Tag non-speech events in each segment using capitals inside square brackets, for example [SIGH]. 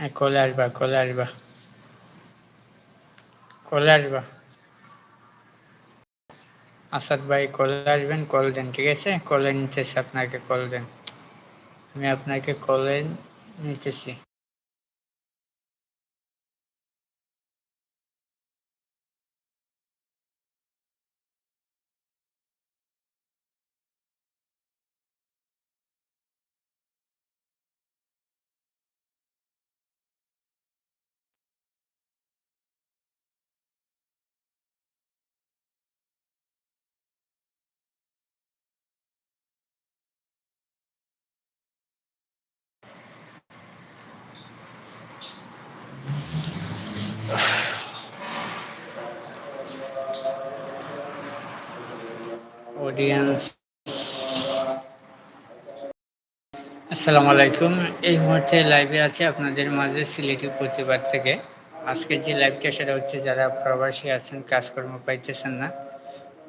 হ্যাঁ কলে আসবা কলে আসবা। কলে আসবা। আসাদ ভাই, কলে আসবেন, কল দেন, ঠিক আছে? কলে নিতেছি, আপনাকে কল দেন। আমি আপনাকে কলে নিতেছি। অডিয়েন্স আসসালামু আলাইকুম এই মুহূর্তে লাইভে আছে আপনাদের মাঝে সিলেটি প্রতিবাদ থেকে। আজকের যে লাইভটা সেটা হচ্ছে যারা প্রবাসী আছেন, কাজকর্ম পাইতেছেন না,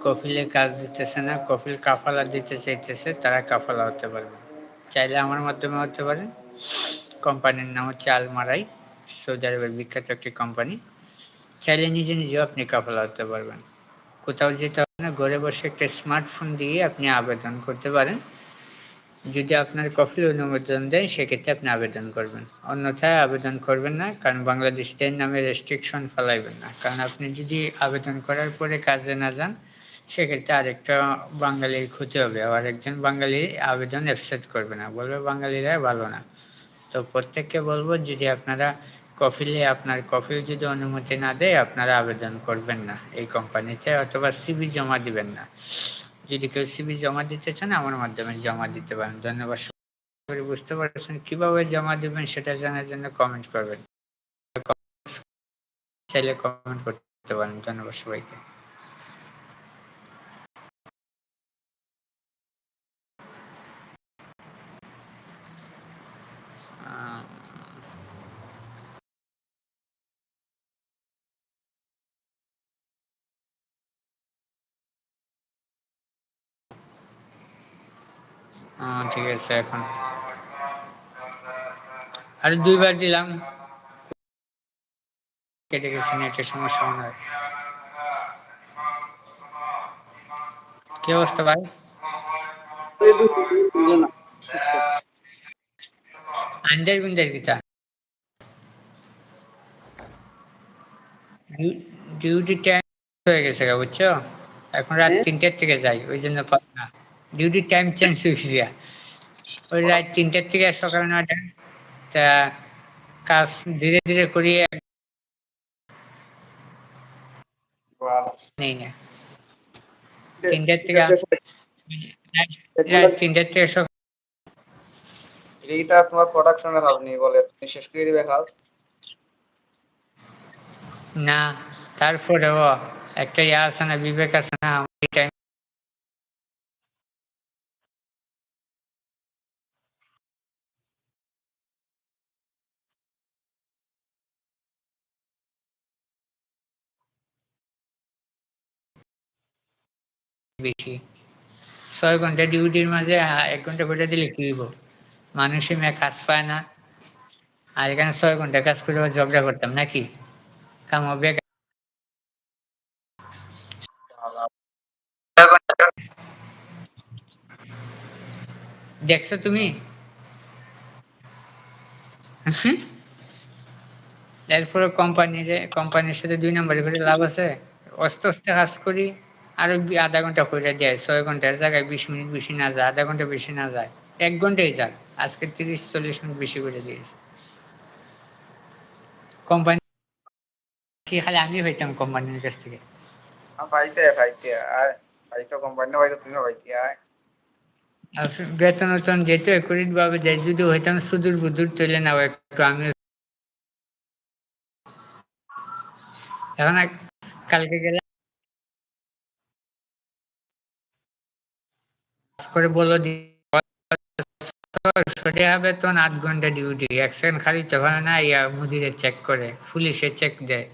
কফিলে কাজ দিতেছে না, কফিল কাফালা দিতে চাইতেছে, তারা কাফালা হতে পারবে। চাইলে আমার মাধ্যমে হতে পারেন। কোম্পানির নাম হচ্ছে আলমারাই, সৌদি আরবের বিখ্যাত একটি কোম্পানি। চাইলে নিজে নিজেও আপনি কাফালা হতে পারবেন। কোথাও যেতে হবে না, ঘরে বসে একটা স্মার্টফোন দিয়ে আপনি আবেদন করতে পারেন। যদি আপনার কফিল অনুমোদন দেয় সেক্ষেত্রে আপনি আবেদন করবেন। অন্যথায় আবেদন করবেন না, কারণ বাংলাদেশ এর নামে রেস্ট্রিকশন ফেলাইবেন না। কারণ আপনি যদি আবেদন করার পরে কাজে না যান, সেক্ষেত্রে আরেকটা বাঙালির ক্ষতি হবে। আর একজন বাঙালি আবেদন অ্যাকসেপ্ট করবে না। বলবে বাঙালিরা ভালো না। তো প্রত্যেককে বলব, যদি আপনারা কফিলে আপনার কফিল যদি অনুমতি না দেয়, আপনারা আবেদন করবেন না। এই কোম্পানিতে অথবা সিবি জমা দিবেন না। যদি কেউ সিবি জমা দিতে চান, আমার মাধ্যমে জমা দিতে পারেন। ধন্যবাদ। বুঝতে পারছেন কীভাবে জমা দিবেন সেটা জানার জন্য কমেন্ট করবেন। চাইলে কমেন্ট করতে পারেন। ধন্যবাদ সবাইকে। ঠিক আছে এখন। আরে দুইবার দিলাম। কেটে গেছে নেটের সমস্যা মনে হয়। কি অবস্থা ভাই? আন্ডার গুঞ্জার কিতা? ডিউটি টাইম হয়ে গেছে বুঝছ? এখন রাত হ্যাঁ। তিনটার থেকে যাই ওই জন্য না। ডিউটি টাইম চেঞ্জ হয়েছে ওই রাত তিনটার থেকে সকাল নয়টা তা কাজ ধীরে ধীরে করি নেই না তিনটার থেকে তিনটার থেকে সকাল রিতা তোমার প্রোডাকশনের কাজ নেই বলে তুমি শেষ করে দিবে কাজ? না তারপরেও একটা ইয়ে আছে না বিবেক আছে না টাইম বেশি। ছয় ঘণ্টা ডিউটির মাঝে এক ঘণ্টা করে দিলে কি হইব? মানুষে মেয়ে কাজ পায় না। আর এখানে ছয় ঘণ্টা কাজ করে ঝগড়া করতাম, নাকি? কাম বেকার দেখছ তুমি? এরপরে কোম্পানির কোম্পানির সাথে দুই নম্বরে করে লাভ আছে। আস্তে আস্তে কাজ করি। আরও আধা ঘণ্টা করে দেয় ছয় ঘণ্টার জায়গায় বিশ মিনিট বেশি না যায় আধা ঘণ্টা বেশি না যায় এক ঘন্টাই যাক আজকে তিরিশ চল্লিশ মিনিট বেশি করে দিয়েছে। কোম্পানি কি খালি আমি হইতাম কোম্পানির কাছ থেকে? পাইতে পাইতে আয় পাইতো কোম্পানি পাইতো তুমি পাইতে আয়। বেতন বেতন যেত একুরিট ভাবে দেয় যদি হইতাম সুদূর বুদূর তুলে নাও একটু আমি এখন কালকে গেলে করে বলো সরে বেতন আট ঘণ্টা ডিউটি এক সেকেন্ড খালি তখন না, ইয়া মুদিরে চেক করে, পুলিশে চেক দেয়।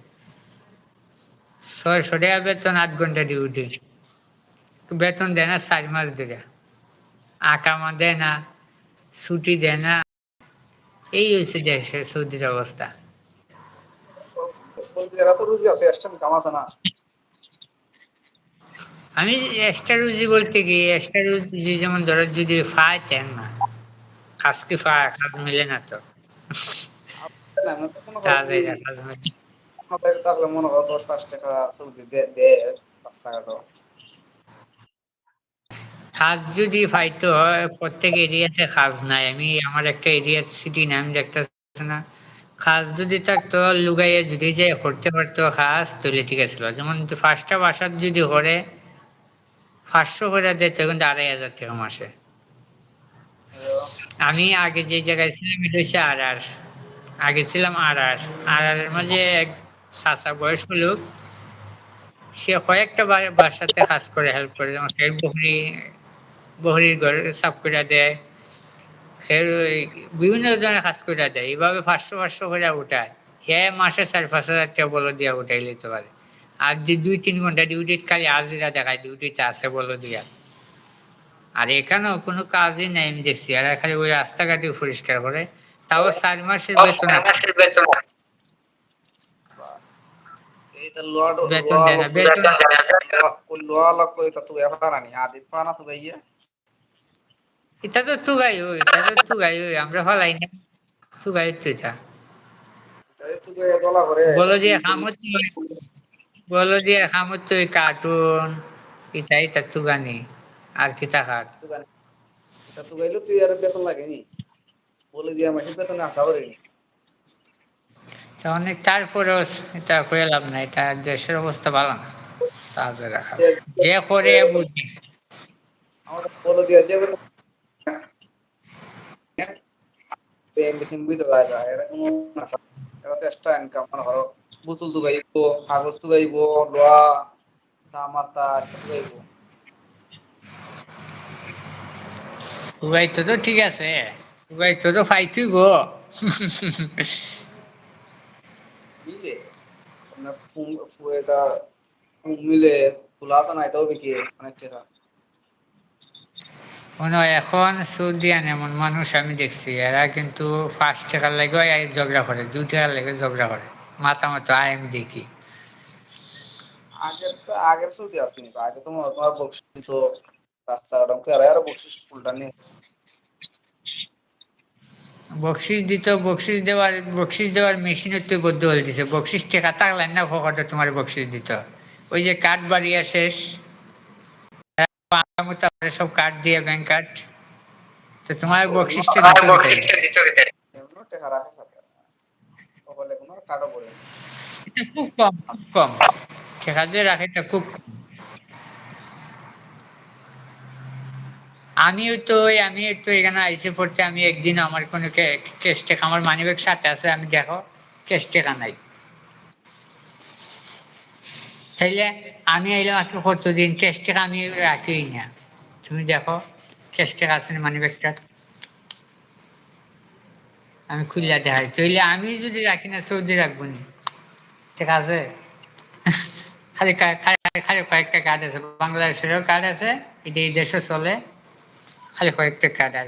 ছয়শো টাকা বেতন আট ঘণ্টা ডিউটি বেতন দেয় না চার মাস ধরে। আকামা দেয় না, ছুটি দেয় না। এই হচ্ছে দেশের সৌদির অবস্থা। এরা তো রুজি আছে এক্সটেন্ড কাম আছে না। আমি এক্সট্রা রুজি বলতে কি এক্সট্রা রুজি যেমন ধরো যদি পায় তেন না। কাজ কি পায় কাজ মিলে না তো। আমি কাজ তাহলে মনে করো দশ পাঁচ টাকা দে- যদি পাইতো হয় প্রত্যেক এরিয়াতে কাজ নাই। আমি আমার একটা এরিয়া সিটি নাম দেখতেছি না। কাজ যদি থাকতো লুগাইয়ে যদি যে করতে পারতো কাজ তাহলে ঠিক আছিল যেমন ফার্স্টটা বাসার যদি করে পাঁচশো করে দিতে কিন্তু আড়াই হাজার টাকা মাসে। আমি আগে যে জায়গায় ছিলাম, এটা হচ্ছে আর আর আগে ছিলাম আর আর আর আর এর মাঝে এক চাচা বয়স্ক লোক, সে কয়েকটা বাসাতে কাজ করে হেল্প করে। যেমন সে বকরি বহরির ঘর সাফ করে দেয়। সে বিভিন্ন ধরনের কাজ করে দেয়। এইভাবে পাঁচশো পাঁচশো করে উঠায়। সে মাসে চার, পাঁচ হাজার টাকা বলো দিয়া উঠাই নিতে পারে। আর যে দুই তিন ঘণ্টা ডিউটিতে খালি হাজিরা দেখায় ডিউটিতে আছে বলো দিয়া আর এখানেও কোনো কাজই নাই আমি দেখছি আর খালি ওই রাস্তাঘাটে পরিষ্কার করে তাও চার মাসের বেতন দেয় না এটা তো তুগাই ওই এটা তো তুগাই ওই আমরা ফলাই না তুগাই তো এটা তুই গাইয়া বলো যে বলো যে খামত তো কার্টুন এটা এটা তুগানি আর কি গানি এটা তুই গাইলো তুই আর বেতন লাগেনি বলে দিয়া মাসে বেতনে আশা করিনি অনেক তারপরেও এটা করে লাভ নাই এটা দেশের অবস্থা ভালো না তাদের রাখা যে করে বুঝি আমাদের বলে দিয়া যে বেতন মেশিন বুঝতে জায়গা এরা কোনো আশা এরা তো এক্সট্রা ইনকাম মানে ধরো বোতল তো গাইব কাগজ তো গাইব লোয়া তামার তার এটা তো গাইব। তো তো ঠিক আছে তুগাই তো তো ফাইতুই গো মিলে আপনার ফুম ফু- এটা ফুম মিলে তুলা আছে না এটাও বিকে অনেক টাকা। মনে হয় এখন সৌদিয়ান এমন মানুষ আমি দেখছি এরা কিন্তু পাঁচ টাকার লেগে ঝগড়া করে দু টাকার লেগে ঝগড়া করে। মাথা মতো আয় আমি দেখি। আগের তো আগের সৌদি আসেনি আগে তো তোমার বকশিস তো রাস্তাঘাট অঙ্ক এরা আর বকশিস ফুলটা বকশিস দিত বকশিস দেওয়ার বকশিস দেওয়ার বদ্ধ হয়ে দিছে বকশিস টাকা থাকলেন না ফকটে তোমার বকশিস দিত। ওই যে কাঠ বাড়িয়ে শেষ সব কাঠ দিয়ে ব্যাংক কাঠ তো তোমার বকশিসটা দিত কোনো এটা খুব কম খুব কম। টাকা দিয়ে রাখে এটা খুব তো তো এখানে আইসে পড়তে, আমি একদিন আমার কোনো আমার সাথে আছে, আমি দেখো তাইলে আমি আজকে কতদিন টেকা আমি রাখি না। তুমি দেখো টেকা আছে মানিব্যাগটা আমি খুললা দেখাই। তাইলে আমি যদি রাখি না সৌদি রাখব নি। ঠিক আছে? [LAUGHS] খালি খালি কয়েকটা কার্ড আছে। বাংলাদেশেরও কার্ড আছে, এটা এই দেশে চলে। খালি কয়েকটা কার্ড আর।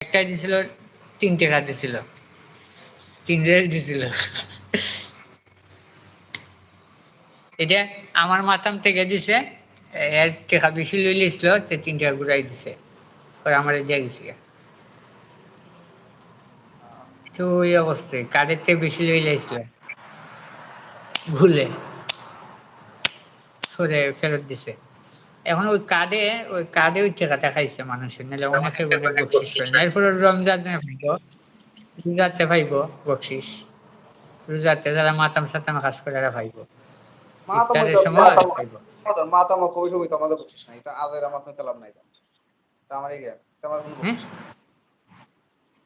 একটা দিছিল তিন টাকা দিছিল। তিন রেল দিছিল। [LAUGHS] এটা আমার মাথাম থেকে দিছে এর টাকা বেশি লই লিছিল, তো তিন টাকা ঘুরাই দিছে আমার দিয়ে গেছি তো ওই অবস্থায় কার্ডের থেকে বেশি লই লাইছিল ভুলে। সরে ফেরত দিছে। এখন ওই কার্ডে ওই কার্ডে ওই টাকাটা খাইছে মানুষের নাহলে অনেকে বলে বকশিস করে না এরপরে রমজানে ভাইব রোজাতে ভাইব বকশিস রোজাতে যারা মাতাম সাতাম কাজ করে এরা ভাইব। মা তো ইফতারের মইতো সময় ভাইব আমাদের মা তো আমার কবি সবই তো আমাদের বকশিস নাই তা আদের আমার কইতে লাভ নাই তা। আমার এই তা কোনো বকশিস নাই।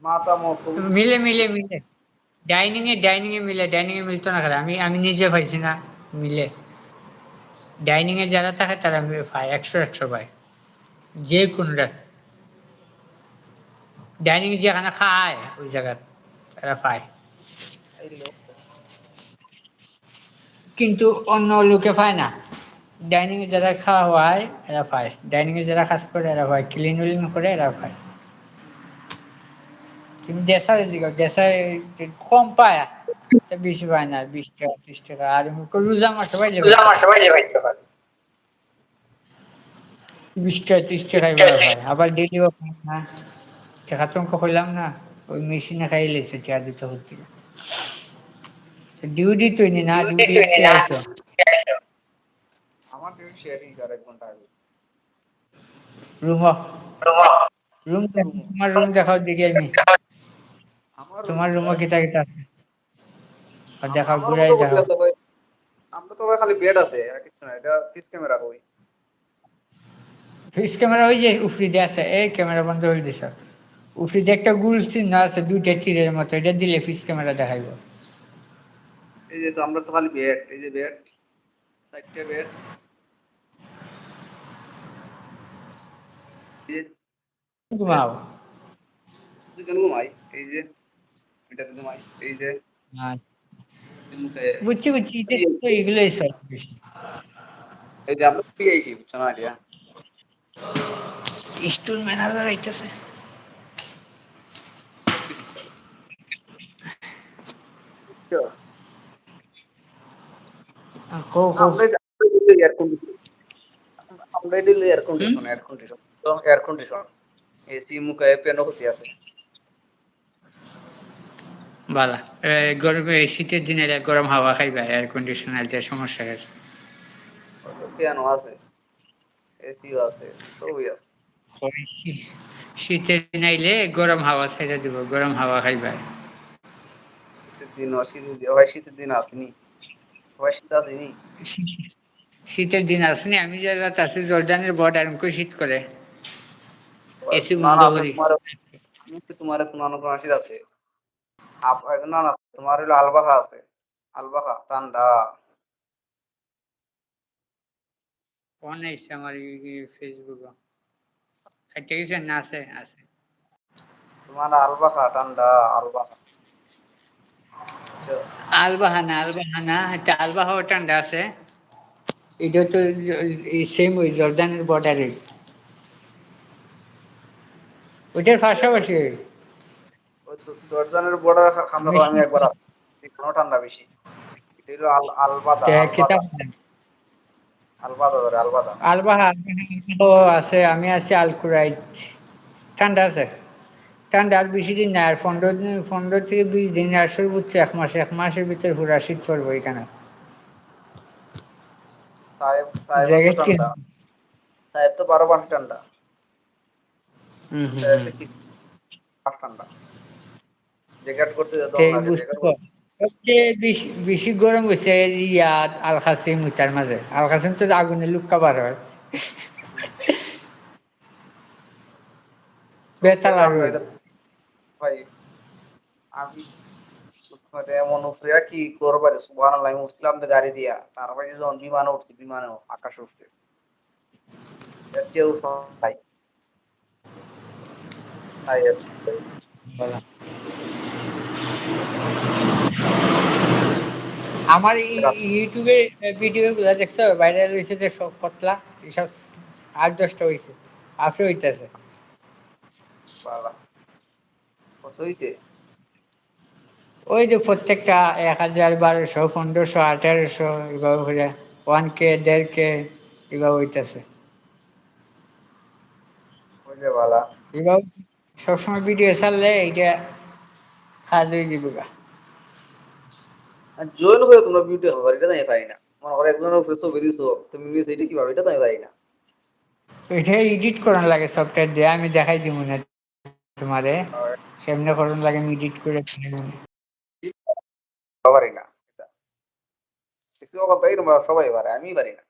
মা তো আমার কবি মিলে মিলে মিলে। ডাইনিং এ ডাইনিং এ মিলে ডাইনিং এ মিলতো না খারাপ আমি আমি নিজে পাইছি না মিলে। ডাইনিং এ যারা থাকে তারা পায় একশো একশো পায় যে কোনটা। ডাইনিং যেখানে খায় ওই জায়গায় তারা পায়। কিন্তু অন্য লোকে পায় না। ডাইনিং এ যারা খাওয়া হয় এরা পায়। ডাইনিং এ যারা কাজ করে এরা পায়। ক্লিন উলিন করে এরা পায়। তুমি জিগাও দেশায় কম পায়। তা বেশি পায় না বিশ টাকা ত্রিশ টাকা। আর রোজা মাসে পাইলে পাইতে পারে। বিশ টাকা ত্রিশ টাকা এভাবে পায় আবার ডেলিও না। টাকা তোমাকে কইলাম না। ওই মেশিনে খাই লেছে টাকা দিতে হচ্ছে। ডিউটি তুই নি ডিউটি আইছো আমার ডিউটি শেষ হয়েছে এক ঘণ্টা আগে। রুম রুম তোমার রুম দেখাও দেখি আমি। তোমার রুমে কিতা কিতা আছে। আর দেখাও ঘুরাই দেখাও। আমরা তো খালি বেড আছে আর কিছু না এটা ফিস ক্যামেরা কই? ফিস ক্যামেরা ওই যে উপরি দিয়ে আছে এই ক্যামেরা বন্ধ হয়ে দিছ উপরি দিয়ে একটা গুল আছে দুইটা তীরের মতো এটা দিলে ফিস ক্যামেরা দেখাইব। এই যে তো আমরা তো খালি বেড এই যে বেড চারটে বেড এই যে ঘুমাও দুজন ঘুমাই এই যে এটাতে ঘুমাই এই যে। আচ্ছা। এই মুখে বুঝছি বুঝছি এটা তো এগুলোই সব বেশি এই যে আমরা ফ্রি আইছি বুঝছ না এটা? স্টুল ম্যানেজার আইতেছে কো কো আমরা এয়ার কন্ডিশন আমরা এটা air condition air condition air condition AC মুখে পেন হতে আছে। বালা। গরমে শীতের দিনে গরম হাওয়া খাইবা এয়ার কন্ডিশনার যে সমস্যা আছে ফ্যানও আছে এসিও আছে। সবই আছে শীতের দিন আইলে গরম হাওয়া ছাইড়া দিব গরম হাওয়া খাইবা। শীতের দিন শীতের দিন হয় শীতের দিন আসেনি। আসেনি শীতের দিন আসেনি আমি যে রাত আছি জর্দানের বর্ডার আমাকে শীত করে। এসি বন্ধ করি তোমার কোনো কোনো শীত আছে। না না তোমার হলো আলবাখা আছে। আলবাখা ঠান্ডা। ফোন আইসে আমার ফেসবুক খাইতে গেছেন না আছে? আছে। তোমার আলবাখা ঠান্ডা বুঝছ? আলবাহানা আলবাহানা এটা আলবাহাও ঠান্ডা আছে। এটা তো সেম ওই জর্দানের বর্ডারে ওইটার পাশাপাশি দ- বর্ডার খান্দা আমি একবার এখানেও ঠান্ডা বেশি। এটা হলো আল আলবাদা আলবাদা। ধরে আলবাদা। আলবাহা আছে আমি আছি আলকুরাইট ঠান্ডা আছে? ঠান্ডা আর বেশি দিন না আর পনেরো দিন পনেরো থেকে বিশ দিন আর সর্বোচ্চ এক মাস এক মাসের ভিতরে পুরা শীত পড়ব এখানে। সাহেব সাহেব তো জ্যাকেট কি ঠান্ডা। সাহেব তো বারো মাস ঠান্ডা। সবচেয়ে বেশি গরম হয়েছে ইয়াদ আল কাসিম ওইটার মাঝে। আল কাসিম তো আগুনে লুক্কা বার হয়। বেতাল আর। ভাই। আমি মানে এমন কি আমি উঠছিলাম তো গাড়ি দিয়া। তারপরে যখন বিমানে উঠছি বিমানে আকাশ উঠছে। আমার ইউটিউবে ভিডিও গুলো দেখছ? ভাইরাল হয়েছে যে সব কতলা এসব আট দশটা হয়েছে আপনি হইতেছে। বাবা। কত হইছে? ওই যে প্রত্যেকটা এক হাজার বারোশো পনেরোশো আঠারোশো এভাবে করে ওয়ান কে দেড় কে এভাবে হইতেছে। এভাবে সবসময় ভিডিও ছাড়লে এইটা কাজ হয়ে যাবে জয়েন হয়ে তোমরা বিউটি হবে এটা তো আমি পারি না। মনে করো একজনের উপরে ছবি দিছো তুমি নিয়েছো এটা কীভাবে এটা তো আমি পারি না। এটা এডিট করার লাগে সফটওয়্যার দিয়ে আমি দেখাই দিব না। তোমারে আর সেমনে করার লাগে আমি এডিট করে দিবো। পারি না এটা কিছু কথা এরকম সবাই পারে আমি পারি না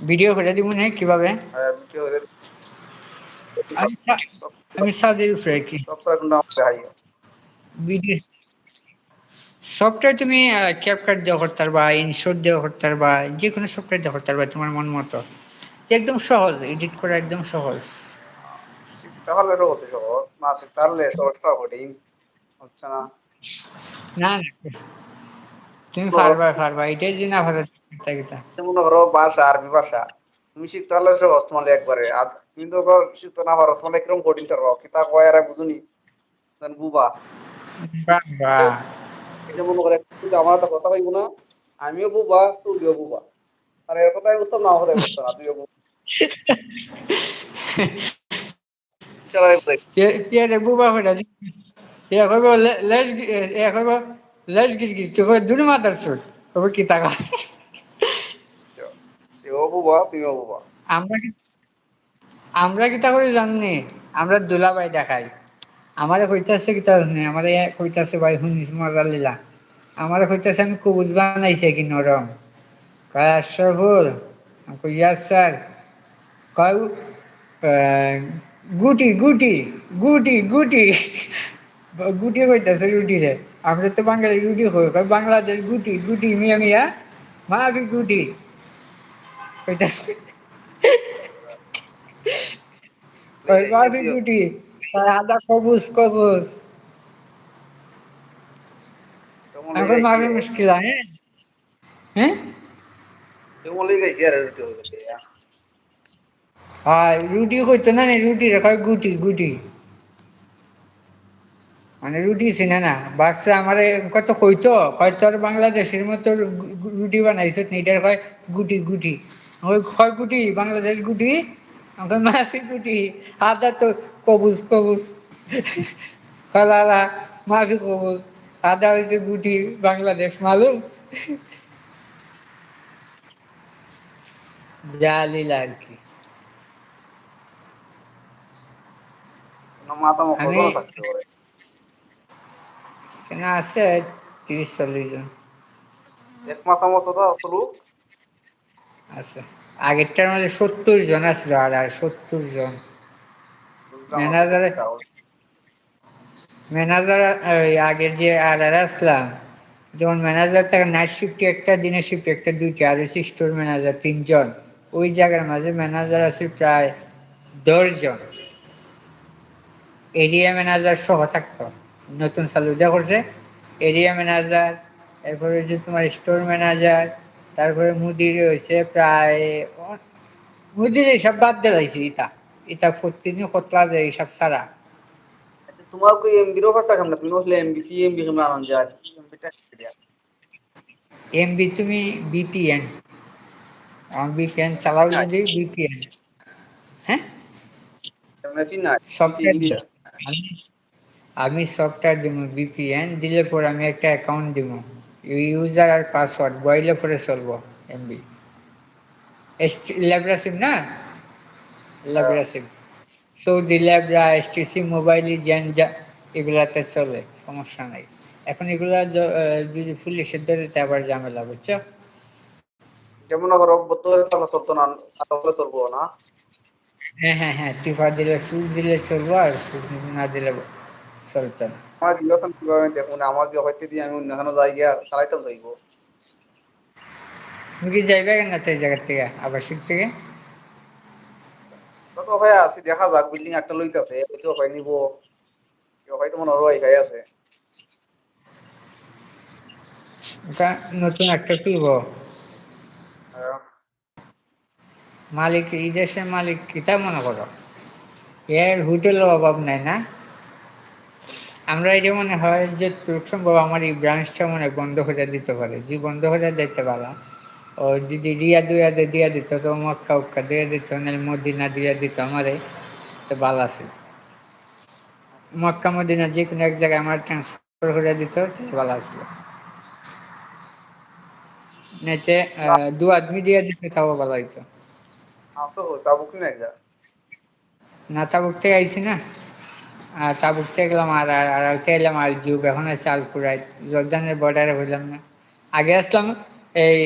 ভিডিও করে দিব না কীভাবে আর বিউটি হলে আমি ছা- আমি ছাদের উপরে কি সফটওয়্যার কিন্তু আমার দেখাইও ভিডিও সফটওয়্যার তুমি ক্যাপকাট দেওয়া করতে পারবা ইনশট দেওয়া করতে পারবা যে কোনো সফটওয়্যার দেওয়া করতে পারবা তোমার মন মতো। একদম সহজ এডিট করা একদম সহজ। তাহলে অতি সহজ। না পারলে সহজটা কঠিন হচ্ছে না। না তুমি ধরো পারবা পারবা। এটাই যে না পারো কিতা মনে করো ভাষা আরবি ভাষা। তুমি শিখতে পারলে সহজ তোমার একবারে। আর তো ধর শিখতে না পারো তোমার কীরকম কঠিনটা রো কিতা কয় আর বুঝুনি? বুবা। যে মনে করে কিন্তু আমার তো কথা কইব না আমিও বুবা বুবা। আর এর বুঝতাম না আমার তুইও বুবা। কে কে বুবা এ কইব লেজ এ কইব লেজ গিজ গিজ তুই কই দুনি মাদার চোদ কইব কি টাকা তুইও বুবা তুইও বুবা। আমরা কি আমরা কিতা করি জাননি? আমরা দুলাভাই দেখাই। আমারে কইতাছে কিতা শুনি, আমারে কইতাছে, ভাই, শুনিস মজার লীলা? আমারে কইতাছে, আমি কবুজ বানাইছে কি নরম? কয় আশরাফুল আমি ইয়াস স্যার। কয় গুটি গুটি গুটি গুটি। গুটি কইতাছে গুটি রে আমরা তো বাঙালি গুটি কই কয়, বাংলাদেশ গুটি গুটি, মিয়া মিয়া, মাফি গুটি। কইতাছে। কয়, মাফি গুটি। আদা কবুজ। কবুজ কই যাইছি মুশকিল হ্যাঁ? হ্যাঁ? রুটি হয়ে কইতো না রুটি গুটি গুটি। মানে রুটি চিনে না। বাচ্চা আমার কত কইতো হয়তো বাংলাদেশের মতো রুটি বানাইছে এটার কয় গুটি গুটি। ওই কয় গুটি? বাংলাদেশ গুটি? আমাকে মাসি গুটি। আদা তো কবুজ কবুজ। ফলালা মাফি কবুজ। আদা হয়েছে গুটি বাংলাদেশ মালুম। যা লীলা আর কি। কেন আছে তিরিশ চল্লিশ জন। এক মাথা মতো তো আছে। আগেরটার মধ্যে সত্তর জন আসলো আর সত্তর জন। ম্যানেজারে ম্যানেজার আগের যে আর আসলাম ম্যানেজার থাকে নাইট শিফটে একটা, দিনের শিফট একটা আর স্টোর ম্যানেজার তিনজন, ওই জায়গার মাঝে ম্যানেজার আছে প্রায় দশজন। এরিয়া ম্যানেজার সহ থাকতো, নতুন চালুটা করছে। এরিয়া ম্যানেজার এরপরে হচ্ছে তোমার স্টোর ম্যানেজার তারপরে মুদির হয়েছে প্রায় মুদির সব বাদ দিলাইছে ইটা ইটা। প্রতিদিন কতলা দেয় এইসব সারা আচ্ছা তোমার কই এমবি রো র ব্যাপারটা কেমন? তুমি বললে এমবি পি এমবি আনন্দ যায়। এমবিটা এমবি তুমি বিপিএন আমার বিপিএন চালাও যদি বিপিএন হ্যাঁ? না আমি সফটওয়্যার দিব বিপিএন দিলে পরে আমি একটা অ্যাকাউন্ট দিব ইউজার আর পাসওয়ার্ড বইলে পরে চলবো এমবি ল্যাবরা সিম না? Lebara sim Saudi Lebara STC mobile যা এগুলাতে চলে সমস্যা নাই। এখন এগুলা যদি পুলিশের ধরে আবার ঝামেলা বুঝছ? যেমন আবার বত্তর চালা চলতো না চালা চলবো না। হ্যাঁ হ্যাঁ হ্যাঁ টিপা দিলে সুচ দিলে চলবো আর সুচ না দিলে চলতো না। আমার কীভাবে দেখুন আমার দিয়ে হইতে দিয়ে আমি অন্য কোনো জায়গা চালাইতাম যাইবো। তুমি কি যাইবে কেন তো এই জায়গার থেকে আবাসিক থেকে? হয়ে আছে দেখা যাক বিল্ডিং একটা লইতাছে হয়তো হয় নিব। কেউ হয়তো মনে হয় আছে। নতুন একটা হ্যাঁ। মালিক এই দেশের মালিক কিতা মনে করো? এর হোটেল অভাব নাই না? আমরা এটা মনে হয় যে সম্ভব আমার এই ব্রাঞ্চটা মনে বন্ধ করে দিতে পারে। যে বন্ধ করে দিতে পারা ও যদি রিয়া দুয়া দিয়ে দিয়া দিত তো মক্কা উক্কা দিয়ে দিত নাহলে মদিনা দিয়া দিত আমারে তো ভালো আছে মক্কা মদিনা যে কোনো এক জায়গায় আমার ট্রান্সফার করে দিত ভালো আসলো নেতে দু আদমি দিয়ে দিতে তাও ভালো হইতো আছো তা বুকিং যা না তাবুক থেকে আইছি না আর তাবুক থেকে গেলাম আর আর এলাম আর যুগ এখন আছে আলপুরায় জর্দানের বর্ডারে হইলাম না আগে আসলাম এই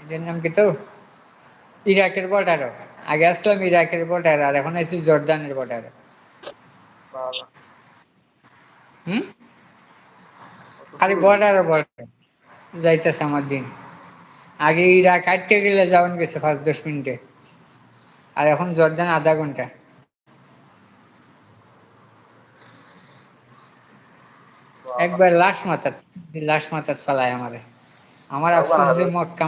এটার নাম কি তো? ইরাকের বর্ডারও আগে আসলাম ইরাকের বর্ডার আর এখন আছি জর্দানের বর্ডার হুম? খালি বর্ডার বর্ডার যাইতেছে আমার দিন। আগে ইরাক আটকে গেলে যাওয়ান গেছে পাঁচ দশ মিনিটে। আর এখন জর্দান আধা ঘণ্টা। একবার লাশ মাথার লাশ মাথার ফালায় আমারে। আমার আফসোস যে মক্কা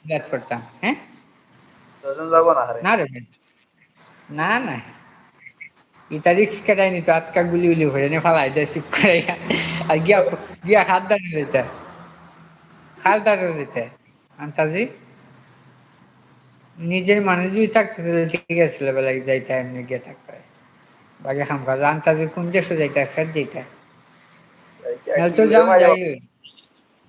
বিরাট করতাম হ্যাঁ? ছয়জন যাব না না রে না না। ইটা রিক্স কেটাই নিত আটকা গুলি উলি ভরে নে ফালাই দেয় চুপ করে আর গিয়া গিয়া খাদ দাঁড়িয়ে যেতে খাল দাঁড়িয়ে যেতে আন্তাজি? নিজের মানুষ যদি থাকতে ঠিক আছে বেলায় যাইতে এমনি গিয়ে থাকতে বাকি খাম খা আন্তাজি কোন দেশে যাইতে খেত দিতে তো যাও যাই মোর মনে ফালাই দিব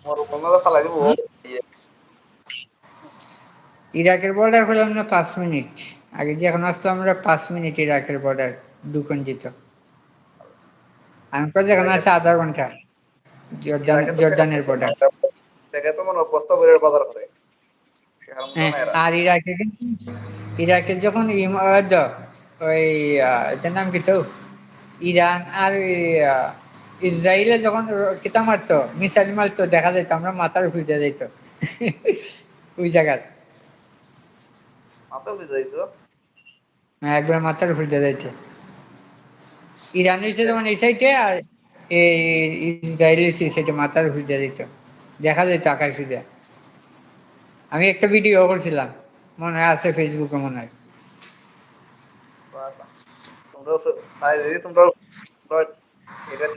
ইরাকের বর্ডার হলাম না পাঁচ মিনিট। আগে যখন আসতো আমরা পাঁচ মিনিট ইরাকের বর্ডার যেত আমি তো যেখানে আছে আধা ঘণ্টা জর্দান জর্দানের বর্ডার দেখে তো মনে বস্তা করে বাজার করে। হ্যাঁ আর ইরাকে ইরাকে যখন ওই এটার নাম কি তো? ইরান আর ইসরায়েলে যখন কিতা মারতো মিসাইল মারতো দেখা যেত আমরা মাথার ফুটে যাইতো। [LAUGHS] ওই জায়গার মাথা উঠে যাইতো? একবার মাথার ফুটে যাইতো। ইরান হচ্ছে যেমন এই সাইডে আর ইসরায়েল এই সাইডে মাথার ফুটে যাইতো। দেখা যেত আকাশ ফুটে আমি একটা ভিডিও করছিলাম মনে হয় আছে ফেসবুকে মনে হয়। তোমরা সাই তোমরা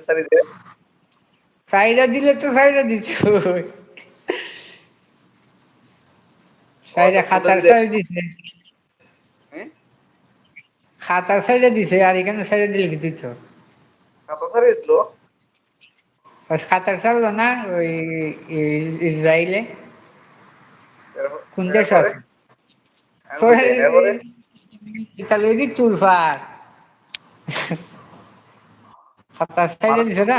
সারি দে সাইরা দিলে? তো সাইরা দিছে সাইরা খাতার সাইড দিছে। খাতার সাইডে দিছে আর এখানে সাইডে দিলে কি দিত? খাতা খাতার না ওই ইসরায়েলে কোন দেশ আছে? ইতালি তুলফার খাতার সাইডে দিছে না?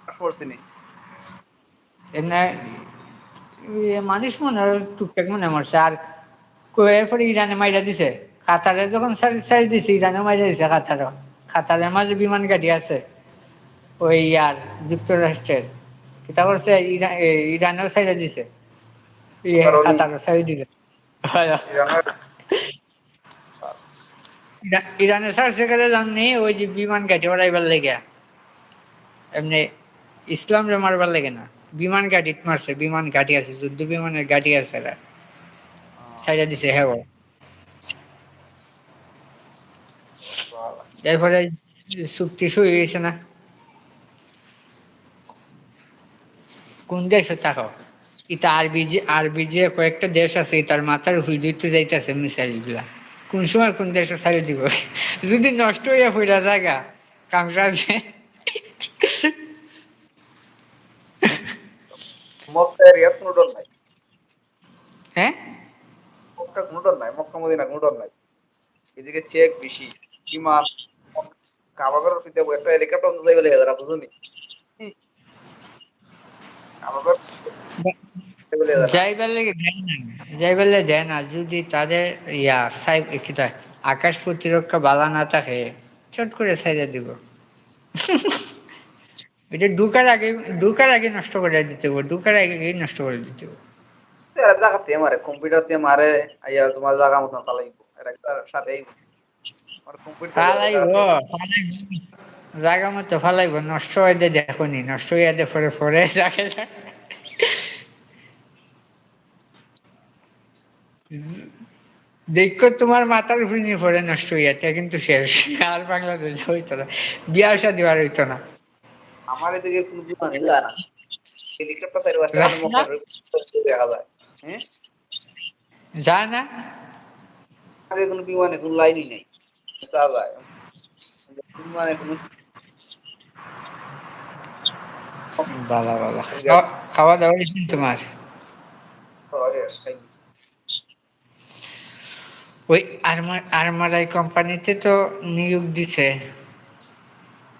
পড়ছিনি। এমনি মানুষ মনে হয় টুকটাক মনে মরছে। আর এরপরে ইরানে মাইরা দিছে। কাতারে যখন সারি দিছে ইরানে মাইরা দিছে কাতারও। কাতারের মাঝে বিমান গাড়ি আছে। ওই ইয়ার যুক্তরাষ্ট্রের। এটা করছে ইরানেও সাইডে দিছে। কাতারও সাইড দিছে। ইরানের সার্চে করে জাননি ওই যে বিমান গাড়ি ওরাইবার লেগে এমনি ইসলাম রে মারবার লেগে না। বিমান গাড়ি মারছে, বিমান গাড়ি আছে, যুদ্ধ বিমানের গাড়ি আছে এরা। সাইডা দিছে হ্যাঁ এরপরে চুক্তি শুরু হয়েছে না। কোন দেশে থাকো এটা আরবি যে আরবি যে কয়েকটা দেশ আছে তার মাথার হুই দিতে যাইতেছে মিসাইলগুলা কোন সময় কোন দেশে ছাড়ি দিব? যদি নষ্ট হইয়া পড়া জায়গা কামরা যে মক্কা রিয়াদ কোনো ডর নাই? হ্যাঁ? মক্কা কোনো ডর নাই? মক্কা মদিনা কোনো ডর নাই? এদিকে চেক বেশি বিমান কাবাগরের ফিতে একটা হেলিকপ্টার অন্ত যাইবে লেগে যারা বুঝুনি। কাবাগর যাইবার লেগে দেয় না না যদি তাদের ইয়া সাই কিটা আকাশ প্রতিরক্ষা বালা না থাকে চট করে সাইডে দিব। [LAUGHS] এটা ঢুকার আগে ঢুকার আগে নষ্ট করে দিতে হবে ঢুকার আগে নষ্ট করে দিতে হবে। এরা জায়গাতে মারে কম্পিউটার দিয়ে মারে আইয়া তোমার জায়গা মতন পালাইব এরা তার সাথে ফালাইব জায়গা মতো ফালাইব নষ্ট হয়ে দেখো নি নষ্ট হয়ে দে পরে পরে দেখে দেখো তোমার মাথার নিয়ে পরে নষ্ট হয়ে যাচ্ছে কিন্তু শেষ। আর বাংলাদেশ হইতো না। বিয়া শাদি আর হইতো না। আমার এদিকে কোনো বিমানই যায় না হেলিকপ্টার দেখা যায় হ্যাঁ? না? আগে কোনো বিমানে কোনো লাইনই নেই তা যায়। বিমানে কোনো বালা বালা খাওয়া দাওয়া তোমার? ওই আরমার আরমারাই কোম্পানিতে তো নিয়োগ দিছে।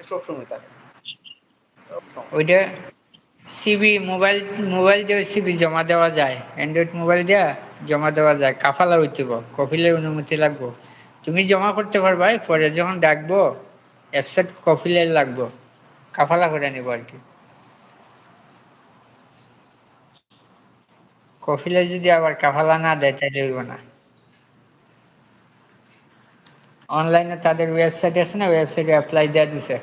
সবসময় থাকে ওইটা সিবি মোবাইল মোবাইল দিয়ে সিবি জমা দেওয়া যায়। অ্যান্ড্রয়েড মোবাইল দেওয়া জমা দেওয়া যায়। কাফালা হইতেব কফিলের অনুমতি লাগবো। তুমি জমা করতে পারবা পরে যখন ডাকবো অ্যাপসেট কফিলের লাগবো। কাফালা করে নিব আর কি। কফিলে যদি আবার কাফালা না দেয় তাহলে হইব না। অনলাইনে তাদের ওয়েবসাইট আছে না ওয়েবসাইটে অ্যাপ্লাই দেওয়া দিছে।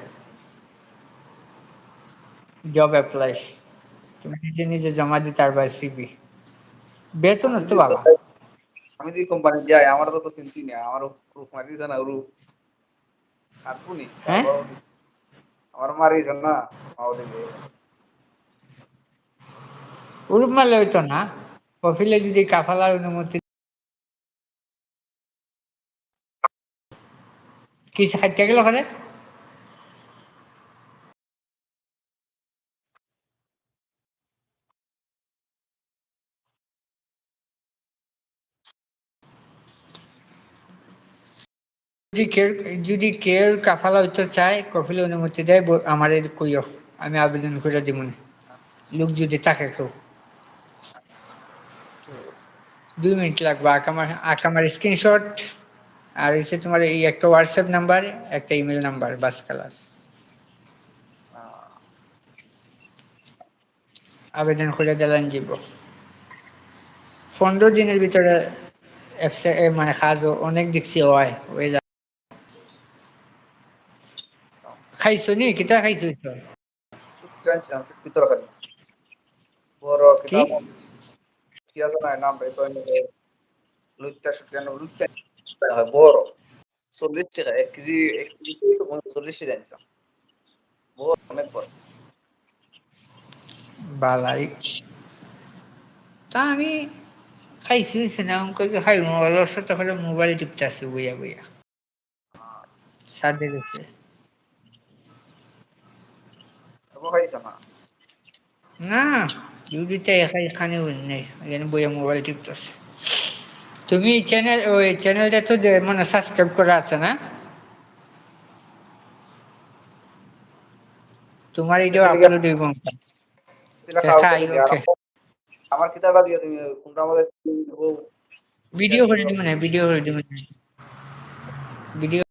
জব অ্যাপ্লাই তুমি নিজে নিজে জমা দিতে পারবা সিবি বেতন তো বালা আমি যদি কোম্পানি যাই আমার তো চিন্তি না আমার প্রুফ মারিছে না ওরু কাটবুনি হ্যাঁ? আমার মারিছে না মাউরি দিয়ে। উরুপ মারলে হইতো না। কফিলে যদি কাফালার অনুমতি কি ষাটটা গেল ওখানে? যদি কেউ যদি কেউ কাফালা হইতে চায়, কফিলে অনুমতি দেয় আমারে কইও, আমি আবেদন করে দিব লোক যদি থাকে কেউ দুই মিনিট লাগবে আকামার আকামার স্ক্রিনশট আর হচ্ছে তোমার এই একটা হোয়াটসঅ্যাপ নাম্বার একটা ইমেল নাম্বার বাস কালার আবেদন করে দিলেন যাব পনেরো দিনের ভিতরে মানে কাজও অনেক দেখছি হয় হয়ে যায় খাইছো নি? কিতা খাইছো বড় কি? কিতাব কি আছে না নামটা তো লুইত্যা শুটকি বড়। চল্লিশ টাকা এক কেজি এক কেজি চল্লিশ টাকা আনছিলাম বড় অনেক বড়। বালাই। তা আমি খাইছি সিনেমা কই খাই মোবাইলের সাথে হলে মোবাইল টিপতে আসি বইয়া বইয়া। সাথে গেছে। না? ডিউটিতে এখানে এখানে নেই। এখানে বইয়া মোবাইল টিপতেছে তুমি চ্যানেল ওই চ্যানেলটা তো মানে সাবস্ক্রাইব করা আছে না? তোমার আচ্ছা কি আপলোড হইব আর আমার কিতাবটা দিয়ে তুমি কোনটা আমাদের ভিডিও করে দিব না ভিডিও করে দিব না ভিডিও